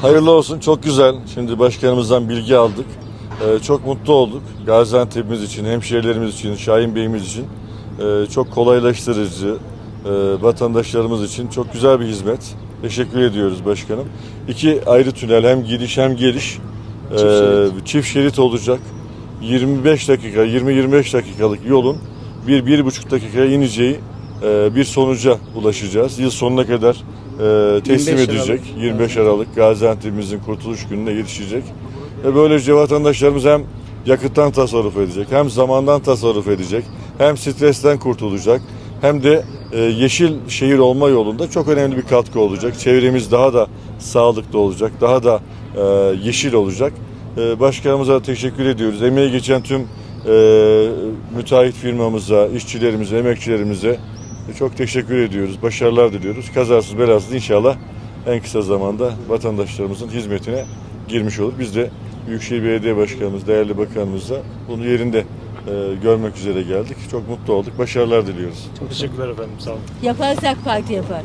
Hayırlı olsun, çok güzel. Şimdi başkanımızdan bilgi aldık. Ee, çok mutlu olduk. Gaziantep'imiz için, hemşehrilerimiz için, Şahin Bey'imiz için e, çok kolaylaştırıcı, e, vatandaşlarımız için çok güzel bir hizmet. Teşekkür ediyoruz başkanım. İki ayrı tünel hem gidiş hem geliş e, Çift şerit. çift şerit olacak. 25 dakika, 20-25 dakikalık yolun bir, bir buçuk dakikaya ineceği e, bir sonuca ulaşacağız. Yıl sonuna kadar e, teslim 25 edecek. Aralık. 25 Aralık Gaziantep'imizin kurtuluş gününe yetişecek. Ve böylece vatandaşlarımız hem yakıttan tasarruf edecek, hem zamandan tasarruf edecek, hem stresten kurtulacak, hem de e, yeşil şehir olma yolunda çok önemli bir katkı olacak. Çevremiz daha da sağlıklı olacak, daha da e, yeşil olacak. E, başkanımıza teşekkür ediyoruz. Emeği geçen tüm e, müteahhit firmamıza, işçilerimize, emekçilerimize çok teşekkür ediyoruz. Başarılar diliyoruz. Kazasız belasız inşallah en kısa zamanda vatandaşlarımızın hizmetine girmiş olur. Biz de Büyükşehir Belediye Başkanımız, değerli bakanımızla bunu yerinde e, görmek üzere geldik. Çok mutlu olduk. Başarılar diliyoruz. Çok teşekkürler efendim. Sağ olun. Yaparsak parti yapar.